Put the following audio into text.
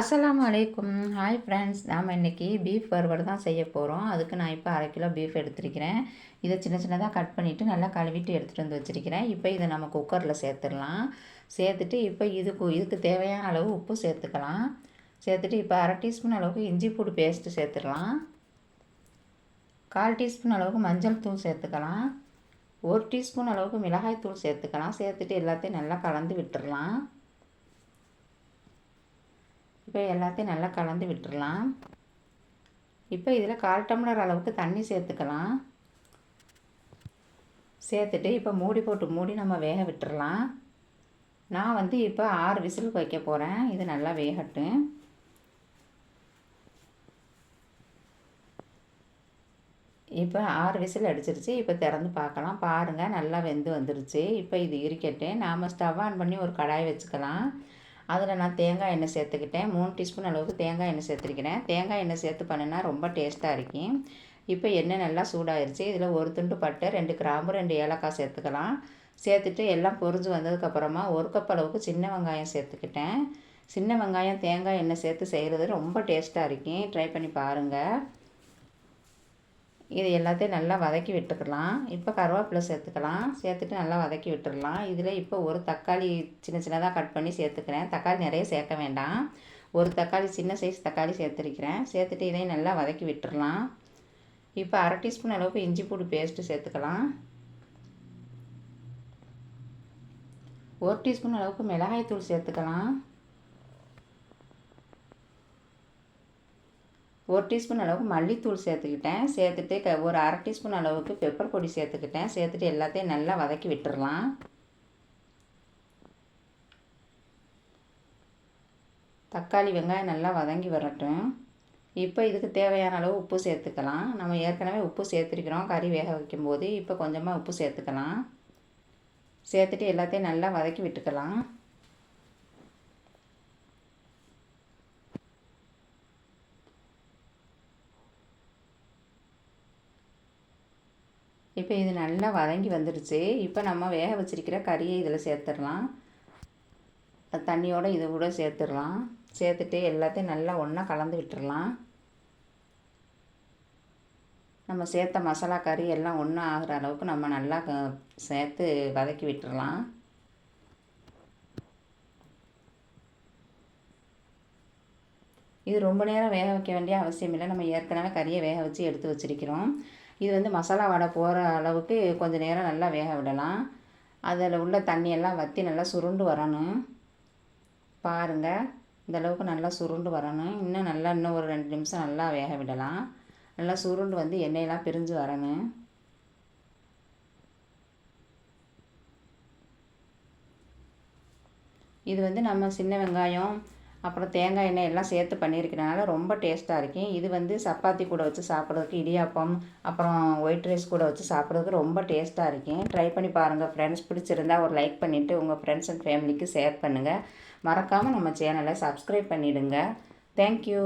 அஸ்லாம் அலைக்கும். Hi friends நாம் இன்றைக்கி பீஃப் வறுவல் தான் செய்ய போகிறோம் அதுக்கு நான் இப்போ அரை கிலோ பீஃப் எடுத்துருக்கிறேன். இதை சின்ன சின்னதாக கட் பண்ணிவிட்டு நல்லா கழுவிட்டு எடுத்துகிட்டு வந்து வச்சுருக்கிறேன். இப்போ இதை நம்ம குக்கரில் சேர்த்துடலாம். சேர்த்துட்டு இப்போ இதுக்கு இதுக்கு தேவையான அளவு உப்பு சேர்த்துக்கலாம். சேர்த்துட்டு இப்போ அரை டீஸ்பூன் அளவுக்கு இஞ்சி பூடு பேஸ்ட்டு சேர்த்துடலாம். கால் டீஸ்பூன் அளவுக்கு மஞ்சள் தூள் சேர்த்துக்கலாம். ஒரு டீஸ்பூன் அளவுக்கு மிளகாய் தூள் சேர்த்துக்கலாம். சேர்த்துட்டு எல்லாத்தையும் நல்லா கலந்து விட்டுடலாம். இப்போ எல்லாத்தையும் நல்லா கலந்து விட்டுடலாம் இப்போ இதில் கால் டம்ளர் அளவுக்கு தண்ணி சேர்த்துக்கலாம். சேர்த்துட்டு இப்போ மூடி போட்டு மூடி நம்ம வேக விட்டுடலாம் நான் வந்து இப்போ ஆறு விசிலுக்கு வைக்க போகிறேன். இது நல்லா வேகட்டும். இப்போ ஆறு விசில் அடிச்சிருச்சு. இப்போ திறந்து பார்க்கலாம். பாருங்கள் நல்லா வெந்து வந்துருச்சு. இப்போ இது இருக்கட்டும் நாம் ஸ்டவ் ஆன் பண்ணி ஒரு கடாய் வச்சுக்கலாம். அதில் நான் தேங்காய் எண்ணெய் சேர்த்துக்கிட்டேன். மூணு டீஸ்பூன் அளவுக்கு தேங்காய் எண்ணெய் சேர்த்துருக்கிறேன். தேங்காய் எண்ணெய் சேர்த்து பண்ணினா ரொம்ப டேஸ்ட்டாக இருக்கும். இப்போ எண்ணெய் நல்லா சூடாயிருச்சு. இதில் ஒரு துண்டு பட்டை ரெண்டு கிராம்பு ரெண்டு ஏலக்காய் சேர்த்துக்கலாம். சேர்த்துட்டு எல்லாம் பொரிஞ்சு வந்ததுக்கப்புறமா ஒரு கப் அளவுக்கு சின்ன வெங்காயம் சேர்த்துக்கிட்டேன். சின்ன வெங்காயம் தேங்காய் எண்ணெய் சேர்த்து செய்கிறது ரொம்ப டேஸ்ட்டாக இருக்கும். ட்ரை பண்ணி பாருங்கள் இது எல்லாத்தையும் நல்லா வதக்கி விட்டுக்கலாம். இப்போ கருவேப்பிலை சேர்த்துக்கலாம். சேர்த்துட்டு நல்லா வதக்கி விட்டுடலாம் இதில் இப்போ ஒரு தக்காளி சின்ன சின்னதாக கட் பண்ணி சேர்த்துக்கிறேன். தக்காளி நிறைய சேர்க்க வேண்டாம். ஒரு தக்காளி சின்ன சைஸ் தக்காளி சேர்த்துருக்கிறேன். சேர்த்துட்டு இதையும் நல்லா வதக்கி விட்டுடலாம் இப்போ அரை டீஸ்பூன் அளவுக்கு இஞ்சி பூண்டு பேஸ்ட்டு சேர்த்துக்கலாம். ஒரு டீஸ்பூன் அளவுக்கு மிளகாய் தூள் சேர்த்துக்கலாம். ஒரு டீஸ்பூன் அளவுக்கு மல்லித்தூள் சேர்த்துக்கிட்டேன். சேர்த்துட்டு க ஒரு அரை டீஸ்பூன் அளவுக்கு பெப்பர் பொடி சேர்த்துக்கிட்டேன். சேர்த்துட்டு எல்லாத்தையும் நல்லா வதக்கி விட்டுடலாம் தக்காளி வெங்காயம் நல்லா வதங்கி வரட்டும். இப்போ இதுக்கு தேவையான அளவு உப்பு சேர்த்துக்கலாம். நம்ம ஏற்கனவே உப்பு சேர்த்துருக்கிறோம். கறி வேக வைக்கும்போது இப்போ கொஞ்சமாக உப்பு சேர்த்துக்கலாம். சேர்த்துட்டு எல்லாத்தையும் நல்லா வதக்கி விட்டுக்கலாம். இப்போ இது நல்லா வதங்கி வந்துடுச்சு. இப்போ நம்ம வேக வச்சிருக்கிற கறியை இதில் சேர்த்துடலாம். தண்ணியோடு இது கூட சேர்த்துடலாம். சேர்த்துட்டு எல்லாத்தையும் நல்லா ஒன்றா கலந்து விட்டுடலாம். நம்ம சேர்த்த மசாலா கறி எல்லாம் ஒன்றா ஆகிற அளவுக்கு நம்ம நல்லா சேர்த்து வதக்கி விட்டுடலாம். இது ரொம்ப நேரம் வேக வைக்க வேண்டிய அவசியம் இல்லை. நம்ம ஏற்கனவே கறியை வேக வச்சு எடுத்து வச்சுருக்கிறோம். இது வந்து மசாலா வடை போகிற அளவுக்கு கொஞ்சம் நேரம் நல்லா வேக விடலாம். அதில் உள்ள தண்ணியெல்லாம் வற்றி நல்லா சுருண்டு வரணும். பாருங்கள் இந்த அளவுக்கு நல்லா சுருண்டு வரணும். இன்னும் நல்லா இன்னும் ஒரு ரெண்டு நிமிஷம் நல்லா வேக விடலாம். நல்லா சுருண்டு வந்து எண்ணெயெல்லாம் பிரிஞ்சு வரணும். இது வந்து நம்ம சின்ன வெங்காயம் அப்புறம் தேங்காய் எண்ணெய் எல்லாம் சேர்த்து பண்ணியிருக்கிறனால ரொம்ப டேஸ்ட்டாக இருக்கும். இது வந்து சப்பாத்தி கூட வச்சு சாப்பிட்றதுக்கு இடியாப்பம் அப்புறம் ஒயிட் ரைஸ் கூட வச்சு சாப்பிட்றதுக்கு ரொம்ப டேஸ்ட்டாக இருக்கும். ட்ரை பண்ணி பாருங்கள் ஃப்ரெண்ட்ஸ் பிடிச்சிருந்தா ஒரு லைக் பண்ணிவிட்டு உங்கள் ஃப்ரெண்ட்ஸ் அண்ட் ஃபேமிலிக்கு ஷேர் பண்ணுங்கள் மறக்காமல் நம்ம சேனலை சப்ஸ்கிரைப் பண்ணிவிடுங்க தேங்க்யூ